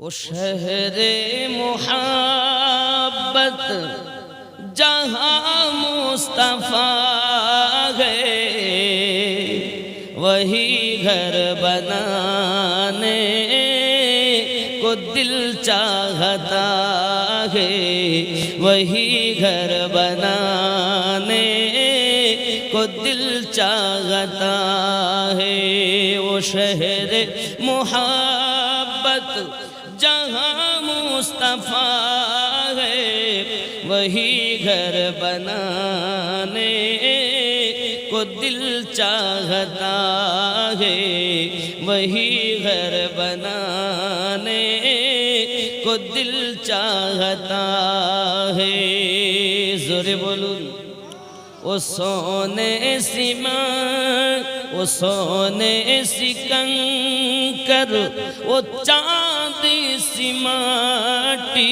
او شہر محبت جہاں مصطفیٰ گئے وہی گھر بنانے کو دل چاہتا ہے۔ وہی گھر بنانے کو دل چاہتا ہے۔ وہ شہر محبت وہی گھر بنانے کو دل چاہتا ہے، وہی گھر بنانے کو دل چاہتا ہے۔ زورے بولو۔ وہ سونے سیما وہ سونے سی کنکر، وہ ہے ماٹی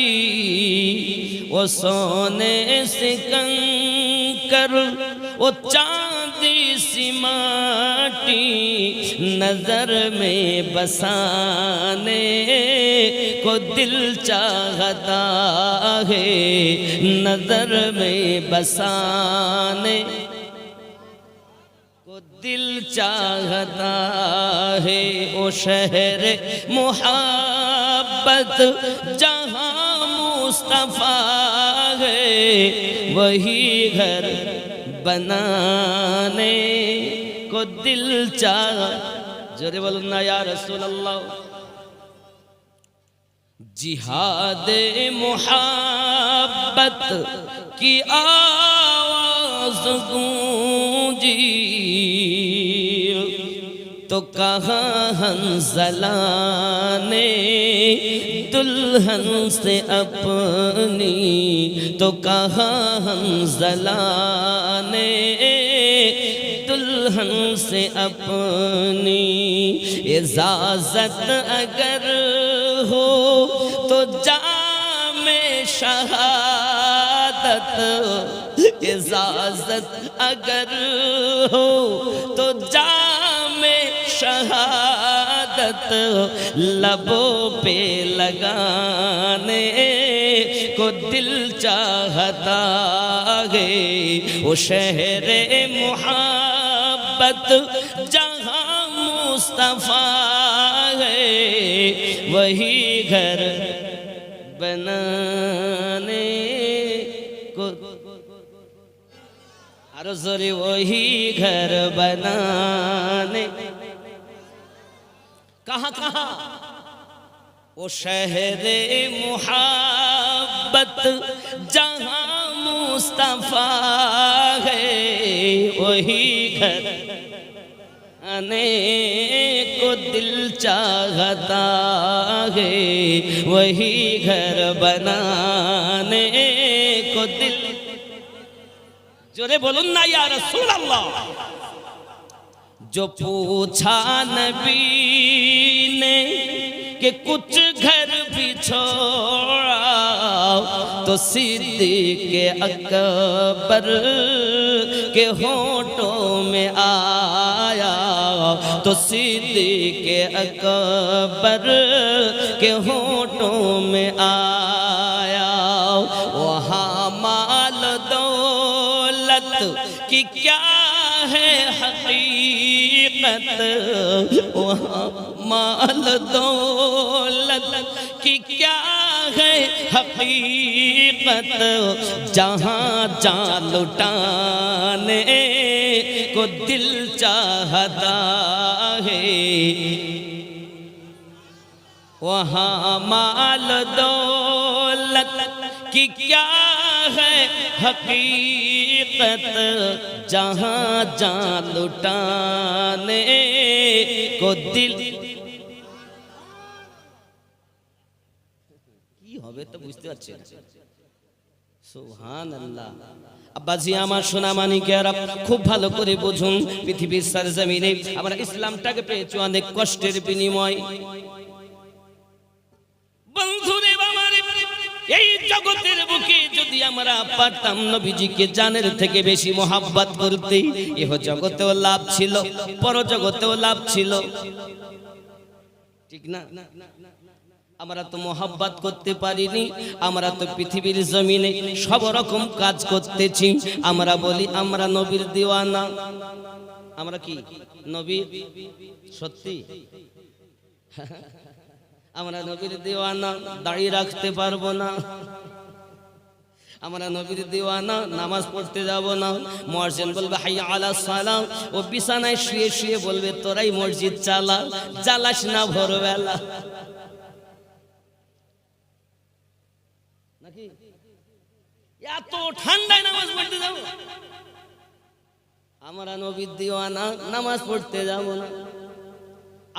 وہ سونے سے کنکر، وہ چاندی سی نظر میں بسانے کو دل چاہتا ہے، نظر میں بسانے دل چاہتا ہے او شہر محبت، جہاں مصطفیٰ ہے، وہی گھر بنانے کو دل چاہ۔ جرے والنا یا رسول اللہ، جہاد محبت کی آواز گونجی۔ تو کہاں ہنزلہ نے دلہن سے اپنی؟ تو کہاں ہنزلہ نے دلہن سے اپنی؟ اجازت اگر ہو تو جام شہادت، اجازت اگر ہو تو جام شہادت لبوں پہ لگانے کو دل چاہتا ہے۔ وہ شہر محبت جہاں مصطفیٰ ہے، وہی گھر بنانے کو۔ عرض وہی گھر بنانے कहाँ कहाँ वो शहर मोहब्बत जहाँ मुस्तफ़ा है वही घर आने को दिल चाहता है वही घर बनाने को दिल जोरे बोलून ना या रसूल अल्लाह जो पूछा नबी نے کہ کچھ گھر بھی چھوڑا تو صدیق اکبر کے ہونٹوں میں آیا تو صدیق اکبر کے ہونٹوں میں آیا وہاں مال دولت کی کیا ہے حقیقت؟ وہاں مال دولت کی کیا ہے حقیقت؟ جہاں جان لٹانے کو دل چاہتا ہے، وہاں مال دولت کی کیا ہے حقیقت؟ جہاں جان لٹانے کو دل হবে তো বুঝতে পারছি না সুহান আল্লাহ আব্বাজি আমার খুব ভালো করে বুঝুন, পৃথিবীর সারজামিনে আমরা ইসলামটাকে পেয়েছি অনেক কষ্টের বিনিময়। বুকে যদি আমরা পারতাম নবীজিকে জানের থেকে বেশি মোহাব্বত করতে, ইহ জগতেও লাভ ছিল, পর জগতেও লাভ ছিল। ঠিক না? আমরা তো মোহাব্বত করতে পারিনি, আমরা তো পৃথিবীর জমিনে সব রকম কাজ করতেছি। আমরা বলি, আমরা নবীর দিওয়ানা। আমরা কি? নবীর সত্যি? আমরা নবীর দিওয়ানা, দাঁড়িয়ে রাখতে পারব না। আমরা নবীর দিওয়ানা, নামাজ পড়তে যাব না। মসজিদ বলবে হাই আলা সালাম। ও বিছানায় শুয়ে শুয়ে বলবে, তোরাই মসজিদ চালা জ্বালাস না ভোরবেলা। নাকি? এত ঠান্ডায় নামাজ পড়তে যাব। আমরা নবীর দিওয়ানা, নামাজ পড়তে যাব না।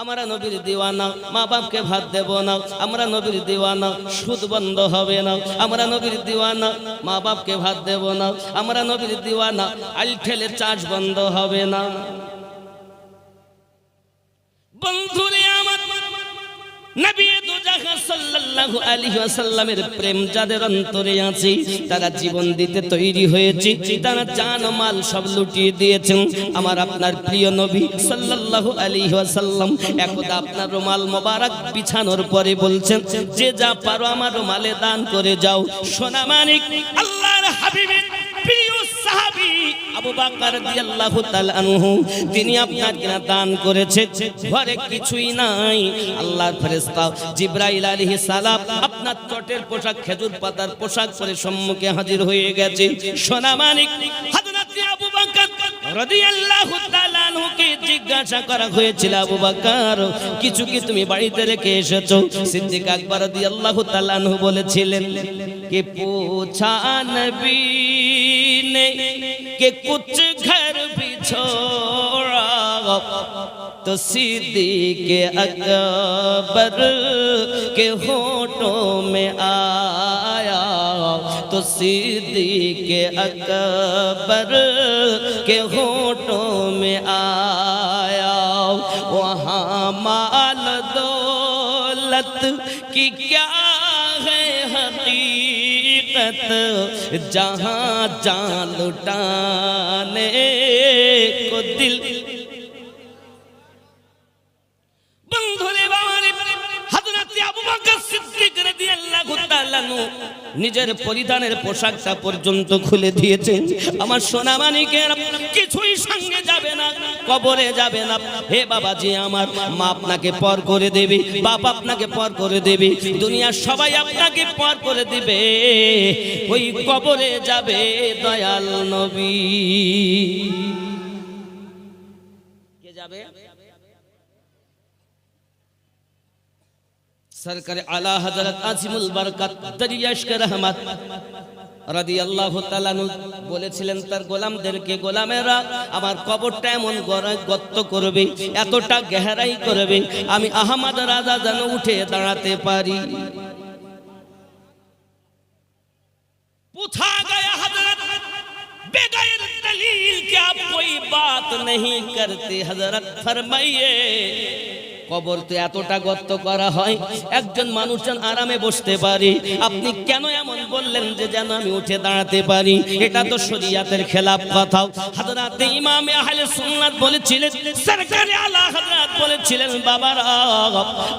আমরা নবীর দিওয়ানা, মা বাপকে ভাত দেব না। আমরা নবীর দিওয়ানা, সুদ বন্ধ হবে না। আমরা নবীর দিওয়ানা, মা বাপকে ভাত দেব না। আমরা নবীর দিওয়ানা, আল ঠেলে চার্জ বন্ধ হবে না। বন্ধুরে ওয়াসাল্লামের প্রেম যাদের অন্তরে আছে, তারা জীবন দিতে তৈরি হয়েছে। তারা জান মাল সব লুটিয়ে দিয়েছেন। আমার আপনার প্রিয় নবী সাল্লাল্লাহু আলাইহি ওয়াসাল্লাম একদা আপনার রুমাল মোবারক বিছানোর পরে বলছেন, যে যা পারো আমার রুমালে দান করে যাও। সোনা মানিক, আল্লাহর তিনি আপনার দান করেছে। কিছুই নাই। আপনার পোশাক পাতার পোশাক সম্মুখে হাজির হয়ে গেছে। সোনা জিজ্ঞাসা করা হয়েছিল, আবু বাকার, কিছু কি তুমি বাড়িতে রেখে এসেছ? সিদ্দিক আকবর আল্লাহ তাআলা আনহু বলেছিলেন, কে পোছা নবী کہ کچھ گھر بھی چھوڑا۔ تو سیدھی کے اکبر کے ہونٹوں میں آیا۔ تو سیدھی کے اکبر کے ہونٹوں میں آیا۔ وہاں مال دولت کی کیا ہے؟ हकीकत जहाँ जान लुटाने को दिल নিজের পরিধানের পোশাকটা পর্যন্ত খুলে দিয়েছেন। আমার সোনা মানিকের কিছুই সঙ্গে যাবে না, কবরে যাবে না। হে বাবাজি আমার, মা আপনাকে পর করে দেবে, বাপ আপনাকে পর করে দেবে, দুনিয়ার সবাই আপনাকে পর করে দিবে। ওই কবরে যাবে দয়াল নবী। কে যাবে? সরকার আলা হযরত আজিমুল বরকত দরিয়াশকে রহমত রাদিয়াল্লাহু তাআলা আনহু বলেছিলেন তার গোলামদেরকে গোলামেরা আমার কবরটা এমন গড়ায় গর্ত করবে এতটা গহরাই করবে আমি আহমদ রাজা যেন উঠে দাঁড়াতে পারি पूछा गया हजरत बगैर दलील के आप कोई बात नहीं करते हजरत फरमाइए কবর তো এতটা গর্ত করা হয়, একজন মানুষ যেন আরামে বসতে পারি। আপনি কেন এমন বললেন যে যেন আমি উঠে দাঁড়াতে পারি? এটা তো শরিয়াতের খেলাফ কথাও। হযরত ইমামে আহলে সুন্নাত বলেছিলেন, সরকারে আলা হযরত বলেছিলেন, বাবারা,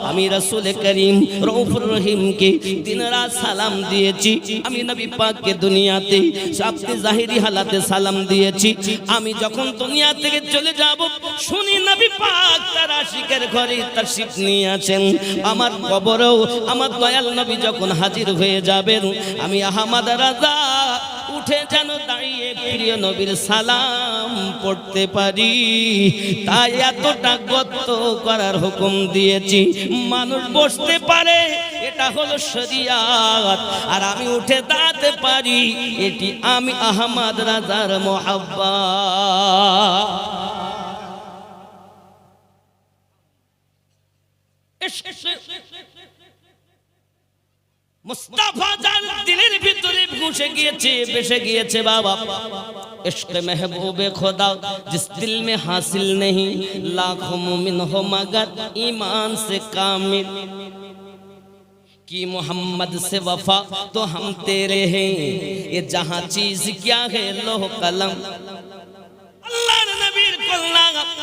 আমি রাসূল করিম রউফুর রহিমকে দিন রাত সালাম দিয়েছি। আমি নবী পাককে দুনিয়াতে সবচেয়ে জাহিরি হালাতে সালাম দিয়েছি। আমি যখন দুনিয়া থেকে চলে যাব, শুনি নবী পাক তার আশিকের ঘরে তার শিখ নিয়ে আছেন আমার কবরেও আমার দয়াল নবী যখন হাজির হয়ে যাবেন, আমি আহমদ রাজা উঠে যেন দাঁড়িয়ে প্রিয় নবীর সালাম পড়তে পারি। তাই এতটা গত্ত করার হুকুম দিয়েছি। মানুষ বসতে পারে, এটা হলো শরিয়াত। আর আমি উঠে দাঁড়াতে পারি, এটি আমি আহমদ রাজার মোহাব্বা। মুস্তাফা যার দিলের ভিতরে ঘুষে গিয়েছে বেসে গিয়েছে বাবা इश्क महबूब खुदा जिस दिल में हासिल नहीं लाखों मुमिन हो मगर ईमान से कामिल कि मोहम्मद से वफा तो हम तेरे हैं ये जहां चीज क्या है लोह कलम আল্লাহর নবীর কল্যাণ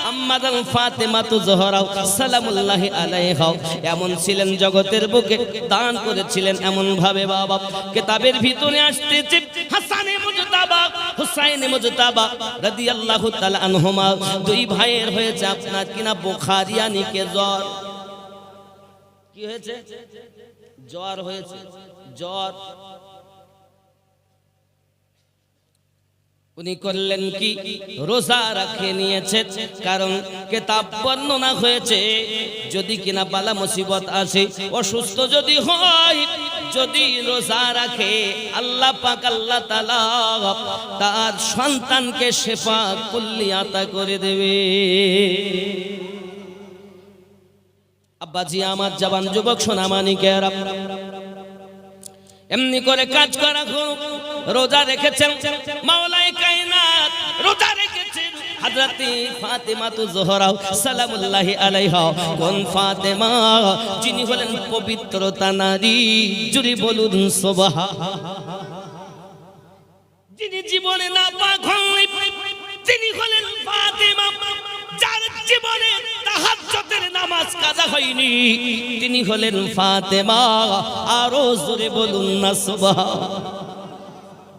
আম্মাদান ফাতেমা তো জহরাও সালামুল্লাহি আলাইহা এমন ছিলেন জগতের বুকে, দান করেছিলেন এমন ভাবে বাবা। কিতাবের ভিতরে আসতেছে হাসানে মুজতাবা, হুসাইনে মুজতাবা রাদিয়াল্লাহু তাআলা আনহুমা। দুই ভাইয়ের হয়েছে আপনার কিনা বুখারিয়ানিকে জ্বর? কি হয়েছে? জ্বর হয়েছে। জ্বর। উনি করলেন কি? রোজা রাখে নিয়েছে। কারণ কেতাব বর্ণনা হয়েছে, যদি কিনা বালা মুসিবত আসে, অসুস্থ যদি হয়, যদি রোজা রাখে, আল্লাহ পাক, আল্লাহ তাআলা তার সন্তানকে শেফা কুল্লিয়াতা করে দেবে। আব্বাজি, আমার জবান যুবক, সোনামানিকেরা। এমনি করে কাজ করা হোক রোজা রেখেছেন। মাওলাই কায়নাত রোজা রেখেছেন। ফাতেমা হলেন পবিত্রতা নারী। বলুন জীবনে না হন তিনি হলেন ফাতেমা। যার জীবনে নামাজ কাজা হয়নি তিনি হলেন ফাতেমা। আরও জোরে বলুন না সুবহা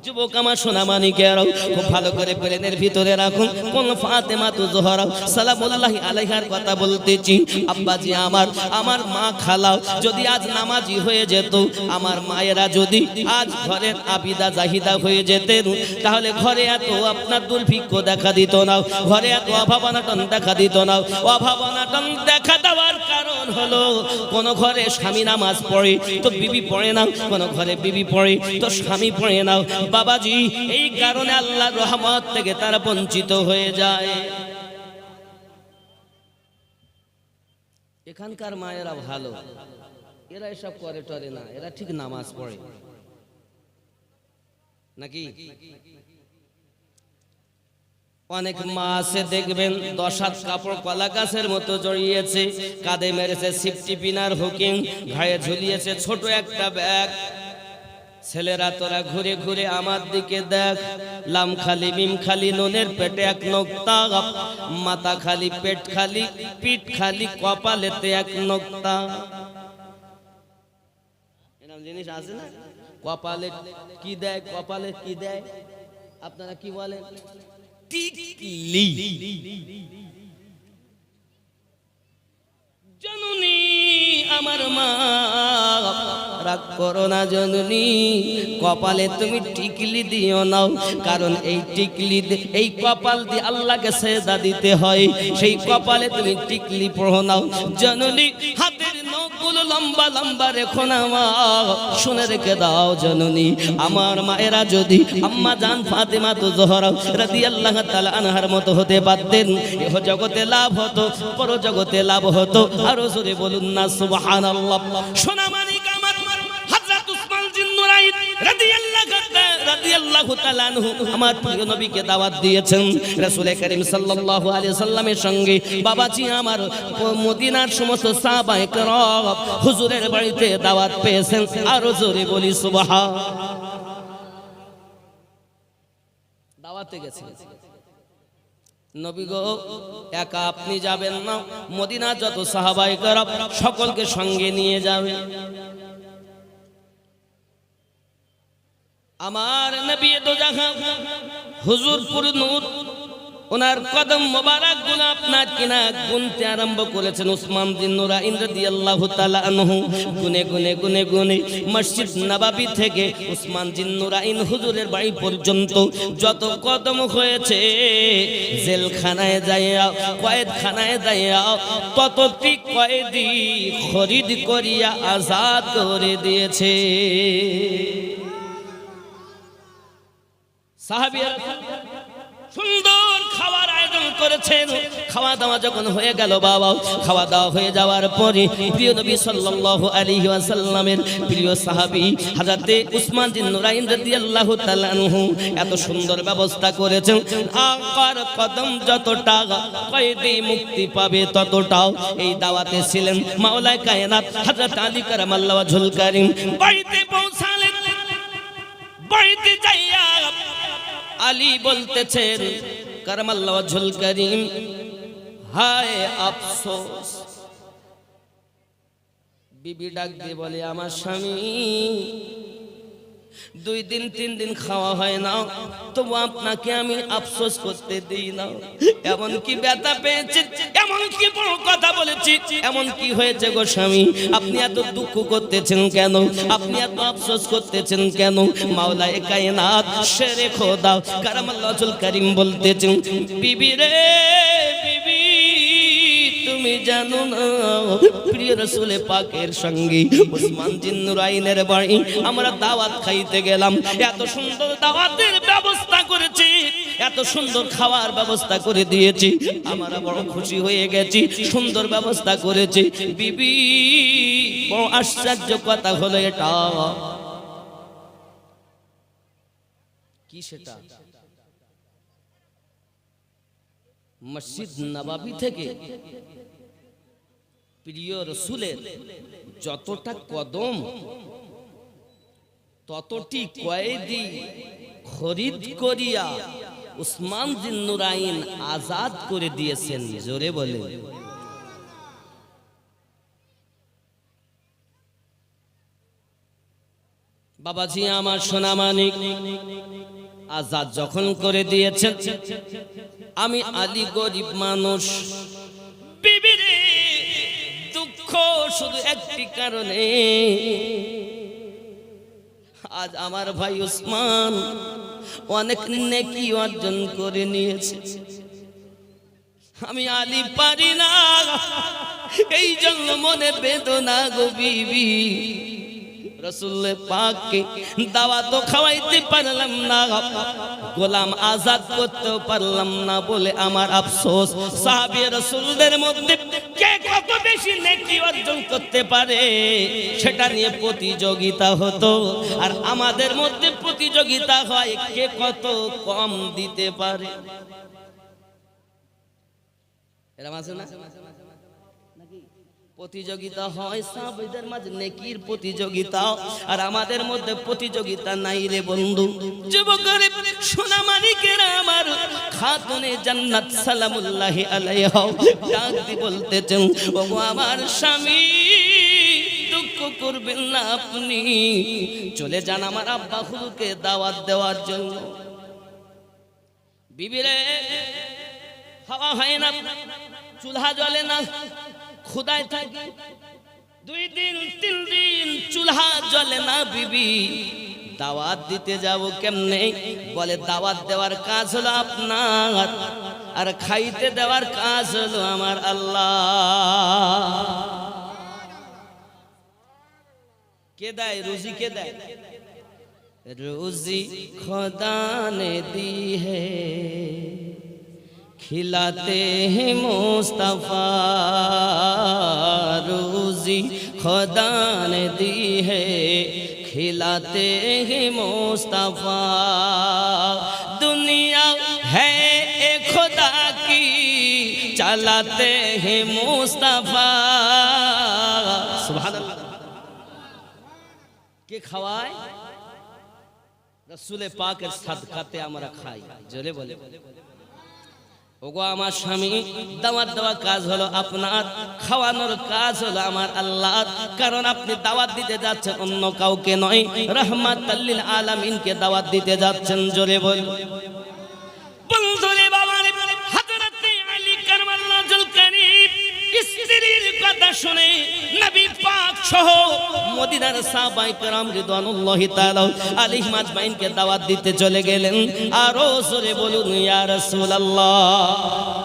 যুবক আমার সোনা মানিকেরাও খুব ভালো করে প্লেনের ভিতরে রাখুন। কোন ফাতেমা তো জোহরা সালামুল্লাহ আলাইহার কথা বলতেছি। আব্বাজি আমার আমার মা খালাও, যদি আজ নামাজি হয়ে যেত, আমার মায়েরা যদি আজ ঘরের আবিদা জাহিদা হয়ে যেতেন, তাহলে ঘরে এত আপনার দুর্ভিক্ষ দেখা দিত না, ঘরে এত অভাবনাটন দেখা দিত না। অভাবনাটন দেখা দেওয়ার কারণ হলো, কোন ঘরে স্বামী নামাজ পড়ে, তো বিবি পড়ে না, কোন ঘরে বিবি পড়ে, তো স্বামী পড়ে না বাবাজি, এই কারণে আল্লাহ রহমত থেকে তারা বঞ্চিত হয়ে যায়। এখানকার মায়েরা ভালো। এরা এসব করে টরে না, এরা ঠিক নামাজ পড়ে। নাকি? অনেক মা আছে, দেখবেন দশ হাত কাপড় কলা গাছের মতো জড়িয়েছে, কাঁধে মেরেছে, সিফটি পিনার হুকিং ঘায়ে ঝুলিয়েছে, ছোট একটা ব্যাগ। ছেলেরা, তোরা ঘুরে ঘুরে আমার দিকে দেখ। লাম খালি, মিম খালি, নুনের পেটে এক নোক্তা। মাথা খালি, পেট খালি, পিঠ খালি, কপালেতে এক নোক্তা। জিনিস আছে না? কপালে কি দেয়, কপালে কি দেয়? আপনারা কি বলেন? টিকলি জননী। আমার মা। রাগ করো না জননী, কপালে তুমি টিকলি দিও নাও কারণ এই টিকলি এই কপাল দিয়ে আল্লাহকে সেজদা দিতে হয়। সেই কপালে তুমি টিকলি পড়ো নাও জননী হাতের নখগুলো লম্বা লম্বা রেখো না মা। শুনে রেখে দাও জননী, আমার মায়েরা যদি আম্মা জান ফাতেমা তো জহরা রাদি আল্লাহ তালা আনহার মতো হতে পারতেন এহ জগতে লাভ হতো, পর জগতে লাভ হতো। আরও জোরে বলুন না সুবাহ সোনা মানিক রাদিয়াল্লাহু তাআলা নবীকে দাওয়াত দিয়েছেন। সাল্লাল্লাহু সাল্লামের সঙ্গে। বাবাজি আমার সমস্ত দাওয়াত পেয়েছেন। জোরে নবী গো, একা আপনি যাবেন না। মদিনা যত সাহাবাই সকলকে সঙ্গে নিয়ে যাবে। আমার নবী তো জাহা হুজুরপুর নূর, ওনার কদম মোবারকগুলো আপনার কিনা গুনতে আরম্ভ করেছেন উসমান বিন নুরাইন রাদিয়াল্লাহু তাআলা আনহু। গুনে গুনে গুনে গুনে মসজিদ নবাবী থেকে উসমান বিন নুরাইন হুজুরের বাড়ি পর্যন্ত যত কদম হয়েছে, জেলখানায় যাইয়া, কয়েদখানায় যাইয়া, ততটি কয়েদি খরিদ করিয়া আজাদ করে দিয়েছে। সুন্দর করেছেন। খাওয়া দাওয়া যখন হয়ে গেল বাবা, খাওয়া দাওয়া হয়ে যাওয়ার পরে প্রিয় সাহাবী উসমান এত সুন্দর ব্যবস্থা করেছেন। আকার কদম যতটা কয়েদি মুক্তি পাবে ততটাও এই দাওয়াতে ছিলেন মাওলানা কায়নাত হযরত আলী কারামাল্লাহু ওয়াজহুল কারীম। বাড়িতে পৌঁছালেন, বাড়িতে যাইয়া আলী বলতেছেন কারমাল করিম হায় আফসোস বিবি ডাক দিয়ে বলে আমার স্বামী দুই দিন, তিন দিন খাওয়া হয় না। তবু আপনাকে আমি আফসোস করতে দিই না। এমন কি ব্যথা পেয়েছে? এমন কি বড় কথা বলেছি? এমন কি হয়েছে গো স্বামী? আপনি এত দুঃখ করতেছেন কেন? আপনি এত আফসোস করতেছেন কেন? মাওলা এ কায়নাত, শেরে খোদা কারামাল্লাহুল করিম বলতেছেন, বিবি রে, বিবি, তুমি জানো না প্রিয় রসুলে পাকের সঙ্গে ওসমান জিন্নুর আইনের বাড়ি, আমরা দাওয়াত খাইতে গেলাম। এত সুন্দর দাওয়াতের ব্যবস্থা করেছি, এত সুন্দর খাওয়ার ব্যবস্থা করে দিয়েছি। আমরা বড় খুশি হয়ে গেছি, সুন্দর ব্যবস্থা করেছি। বিবি, বড় আশ্চর্য কথা হলো এটা। কি সেটা? মসজিদ নবাবি থেকে প্রিয় রসুলের যতটা কদম, ততটি কয়েদি খরিদ করিয়া উসমান জিন্নুরাইন আজাদ করে দিয়েছেন, জোরে বলে বাবাজি, আমার সোনা মানিক, আজাদ যখন করে দিয়েছেন, আমি আলী গরিব মানুষ। বিবিরে দুঃখ শুধু একটি কারণে। আজ আমার ভাই উসমান অনেক নেকি অর্জন করে নিয়েছে। আমি আলি পারি না। এই জন্য মনে বেদনা গো বিবি। রসুল্লে পাককে দাওয়া তো খাওয়াইতে পারলাম না। গোলাম আজাদ করতে পারলাম না বলে আমার আফসোস। সাহাবী রসুলদের মধ্যে কে কত বেশি নেকি অর্জন করতে পারে, সেটা নিয়ে প্রতিযোগিতা হতো। আর আমাদের মধ্যে প্রতিযোগিতা হয় কে কত কম দিতে পারে। এরকম আছে না? প্রতিযোগিতা হয়, সাহাবীদের মাঝে নেকির প্রতিযোগিতা। আর আমাদের মধ্যে প্রতিযোগিতা নাই রে বন্ধু। যুবকের সোনা মানিকেরা আমার খাতুনে জান্নাত সালামুল্লাহি আলাইহা ডাক দি বলতেছেন ও আমার স্বামী, দুঃখ করবেন না আপনি। চলে যান আমার আব্বা হুজুরকে দাওয়াত দেওয়ার জন্য। বিবিরে হাওয়া হয় না চুলহা জ্বলে না খুদায় থাকি। দুই দিন, তিন দিন চুলহা জলে না বিবি। দাওয়াত দিতে যাব কেমনে? বলে, দাওয়াত দেওয়ার কাজ হলো আপনার, আর খাইতে দেওয়ার কাজ হলো আমার আল্লাহ। কে দেয়? রুজি কে দেয়? রুজি খোদা নে দি হে खिलाते हैं मुस्तफ़ा रोजी खुदा ने दी है खिलाते हैं मुस्तफ़ा दुनिया है एक खुदा की चलाते हैं मुस्तफ़ा सुभान अल्लाह কে খাওয়ায় রসুলে পাকের সাদকাতে আমরা খাই জোরে বলে ওগো আমার স্বামী, দাওয়াত দেওয়া কাজ হলো আপনার, খাওয়ানোর কাজ হলো আমার আল্লাহ কারণ আপনি দাওয়াত দিতে যাচ্ছেন অন্য কাউকে নয় রহমাত আল্লিল আলামিনকে দাওয়াত দিতে যাচ্ছেন, জোরে বল। কথা শুনে নবী সহ মদিনার সাহাবায়ে کرام রিদওয়ানুল্লাহি তাআলা আলাইহিম আজমাইনকে দাওয়াত দিতে চলে গেলেন আরো জোরে বলুন ইয়া রাসূলুল্লাহ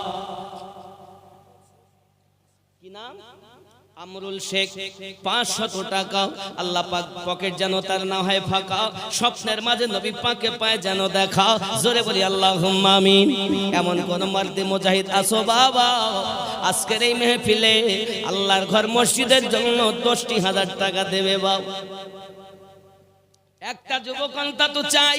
আমরুল শেখ, পাঁচশত টাকা। আল্লাহ পাক পকেট যেন তার না হয় ফাঁকা, স্বপ্নের মাঝে নবী পাকে পায় যেন দেখা। জোরে বলি আল্লাহ আমিন। এমন কোন মার্দি মুজাহিদ আসো বাবা। আজকের এই মেহফিলে আল্লাহর ঘর মসজিদের জন্য দশটি হাজার টাকা দেবে বাবা। একটা যুবকন্তা তো চাই।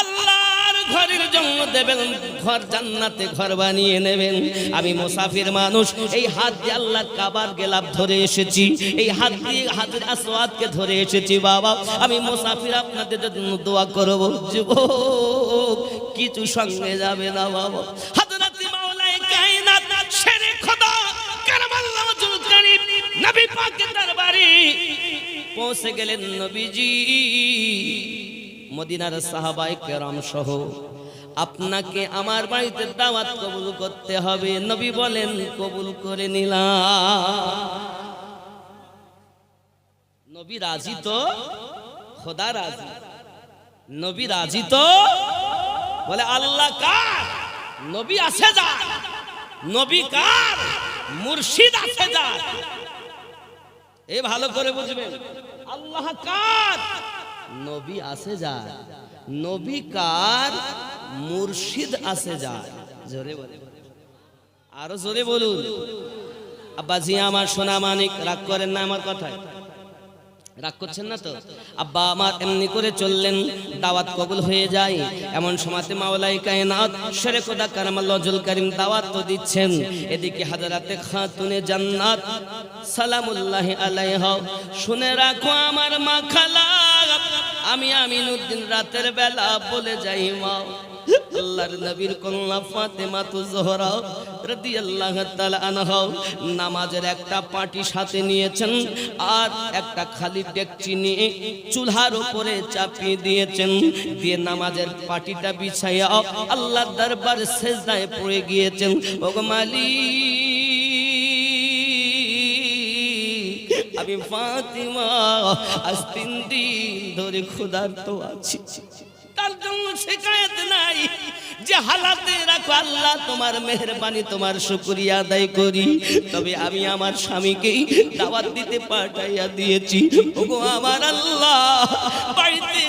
আল্লাহর ঘরের জন্য দেবেন, ঘর জান্নাতে ঘর বানিয়ে নেবেন। আমি মুসাফির মানুষ, এই হাত দিয়ে আল্লাহ কাবার গেলাপ ধরে এসেছি। এই হাত দিয়ে হাতের আসওয়াদকে ধরে এসেছি, বাবা। আমি মুসাফির আপনাদের জন্য দোয়া করব। যুবক, কিছু সঙ্গে যাবে না, বাবা। হাজরাতে কায়নাত, শেরে নবী পাকের দরবারে পৌঁছে গেলেন নবীজি। মদিনার সাহাবাই কেরাম সহ। আপনাকে আমার বাড়িতে দাওয়াত কবুল করতে হবে। নবী বলেন, কবুল করে নিলাম। নবী রাজি তো? খোদা রাজি। নবী রাজি তো? বলে, আল্লাহ কার? নবী আছে যা নবী কার? মুর্শিদ আছে যা এ ভালো করে বুঝবেন। আল্লাহ কার? নবী আছে যায়। নবী কার? মুর্শিদ আছে যায়। জোরে বলে আরও জোরে বলুন। আব্বাজি আমার সোনা মানিক রাগ করেন না আমার কথায়? রাগ করছেন না তো? আব্বা আমার এমনি করে চললেন, দাওয়াত কবুল হয়ে যায়। এমন সময়তে মাওলাই কায়নাত শেরে খোদা কারামাল্লাহুল করিম দাওয়াত তো দিচ্ছেন। এদিকে হাজারাতে খাতুনে জান্নাত, সালামুল্লাহি আলাইহা, শুনে রাখো আমার মা খালা, আমি আমিনুদ্দিন রাতের বেলা বলে যাই মা। আল্লাহর নবীর কন্যা ফাতেমা তু জোহরা রাদিয়াল্লাহু তাআলা আনহা নামাজের একটা পাটি সাথে নিয়েছেন আর একটা খালি ডেকচি নিয়ে চুলহার উপরে চাপিয়ে দিয়েছেন। দিয়ে নামাজের পাটিটা বিছাইয়া আল্লাহর দরবার সেজদায় পড়ে গিয়েছেন। ওগো মালিক, আমি ফাতিমা, আজ তিন দিন ধরে ক্ষুধার্ত আছি। তার জন্য শেখায়ত নাই যে হালাতে রাখো আল্লাহ, তোমার মেহরবানি, তোমার শুকরিয়া আদায় করি। তবে আমি আমার স্বামীকেই দাওয়াত দিতে পাঠাইয়া দিয়েছি। ওগো আমার আল্লাহ, বাড়িতে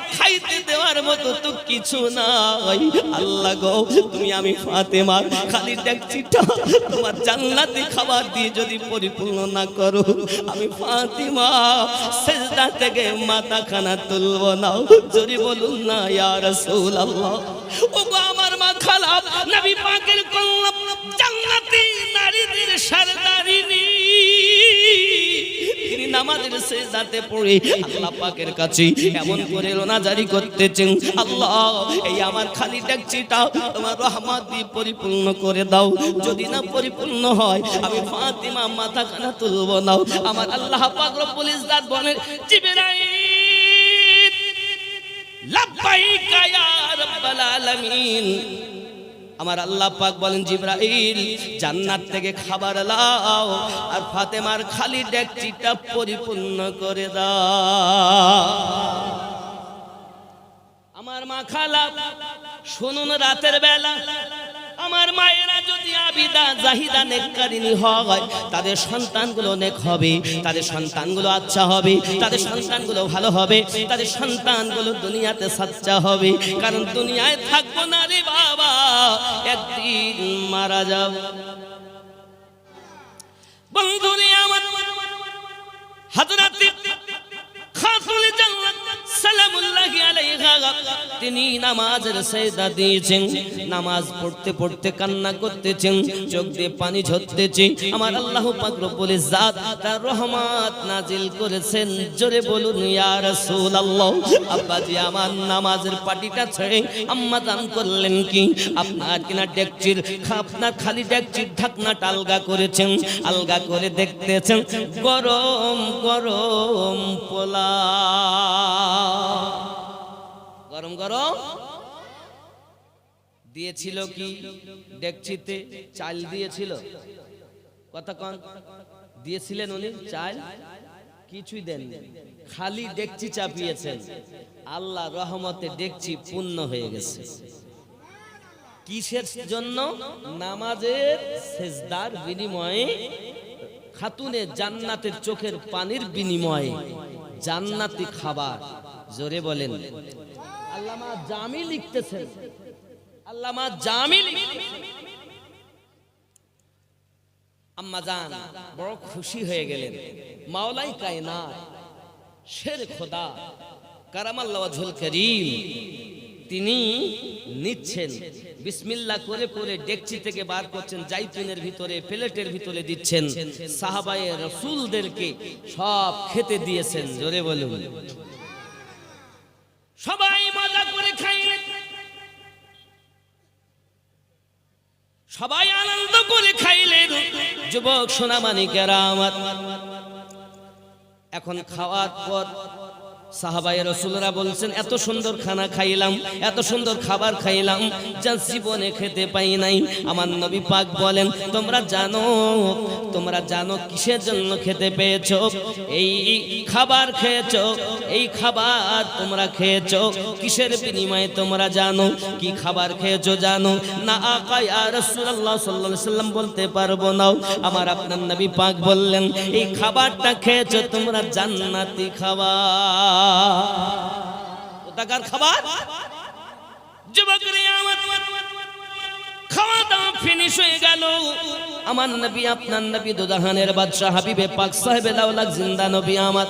মতো তো কিছু নাই। আল্লাহ গো, তুমি আমি ফাতেমা। খালি ট্যাক্সিটা তোমার জান্নাতে খাবার দিয়ে যদি পরিপূর্ণ না করো, আমি ফাতিমা, সেজদা থেকে মাথা খানা তুলবো না। যদি বলুন না, ইয়া রাসূলুল্লাহ। ও গো আমার মা খালাপ নবী পাকের কন্যা জান্নাতি নারীদের সরদারিনী। নামাজের সেজদাতে পড়ে আল্লাহ পাকের কাছে এমন করে রোনাজারি করতেছেন, আল্লাহ, এই আমার খালি ট্যাক্সিটা তোমার রহমত দিয়ে পরিপূর্ণ করে দাও। যদি না পরিপূর্ণ হয়, আমি ফাতিমা মাথা কানা তুলব না। আমার আল্লাহ পাক রব্বুল ইজ্জাত বলেন, জিবরাইল, লাব্বাইকা ইয়া রাব্বাল আলামিন। আমার আল্লাহ পাক বলেন, জিব্রাইল, জান্নাত থেকে খাবার লাও আর ফাতেমার খালি ডেকচিটা পরিপূর্ণ করে দাও। আমার মা খালা, শুনুন রাতের বেলা। আমার মায়েরা যদি আবিদা, জাহিদা নেককারিনী হয়, তাদের সন্তানগুলো নেক হবে, তাদের সন্তানগুলো আচ্ছা হবে, তাদের সন্তানগুলো ভালো হবে, তাদের সন্তানগুলো দুনিয়াতে সাচ্চা হবে। কারণ দুনিয়ায় থাকব না রে একদিন মারা যাব। বন্ধুরে আমার হযরত তিনি নামাজের দিয়েছেন, নামাজ পড়তে পড়তে কান্না করতেছেন, চোখ দিয়ে পানি ঝরতেছে। আমার আল্লাহ পাক তার নাজিল করেছেন। জোরে বলুন আব্বাজি, আমার নামাজের পাটিটা ছেড়ে আম্মা দান করলেন কি? আপনার কিনা ডেকচির, আপনার খালি ডেকচির ঢাকনাটা আলগা করেছেন, আলগা করে দেখতেছেন, গরম গরম পোলা গরম গরম। দিয়েছিল কি? ডেকচিতে চাল দিয়েছিল। কথা কন। দিয়েছিলেন উনি চাল? কিছুই দেন খালি ডেকচি চাপিয়েছেন। আল্লাহ রহমতে ডেকচি পূর্ণ হয়ে গেছে। কিসের জন্য? নামাজের সেজদার বিনিময়ে, খাতুনে জান্নাতের চোখের পানির বিনিময়ে। জান্নাতি খাবার। জোরে বলেন। আল্লামা জামি লিখতেছেন। আল্লামা জামি। আম্মা জান, বড় খুশি হয়ে গেলেন। মাওলাই কায়নাত, শের খোদা, কারামাল্লাহ ঝুল করিম, তিনি নিচ্ছেন। বিসমিল্লাহ করে করে ডেকচি থেকে বার করছেন, জাইতুনের ভিতরে, প্লেটের ভিতরে দিচ্ছেন। সাহাবায়ে রসুলদেরকে সব খেতে দিয়েছেন, জোরে বলুন। সবাই মজা করে খাইলেন। সবাই আনন্দ করে খাইলেন। যুবক সোনামানিকেরা আমার এখন খাওয়ার পর সাহাবাই রসুলরা বলছেন, এত সুন্দর খানা খাইলাম, এত সুন্দর খাবার খাইলাম, যা জীবনে খেতে পাই নাই। আমার নবী পাক বলেন, তোমরা জানো তোমরা জানো কিসের জন্য খেতে পেয়েছ? এই খাবার খেয়েছ, এই খাবার তোমরা খেয়েছো, কিসের বিনিময়ে তোমরা জানো? কি খাবার খেয়েছো জানো? না আকা আর রাসূলুল্লাহ সাল্লাল্লাহু আলাইহি সাল্লাম বলতে পারব না। আমার আপনার নবী পাক বললেন, এই খাবারটা খেয়েছো তোমরা জান্নাতি খাবার। কোথাকার খাবার আমার নবী, আপনার নবী দুদাহানের বাদশাহ হাবিবে পাক সাহেবে লাউলাক জিন্দা নবী আমার।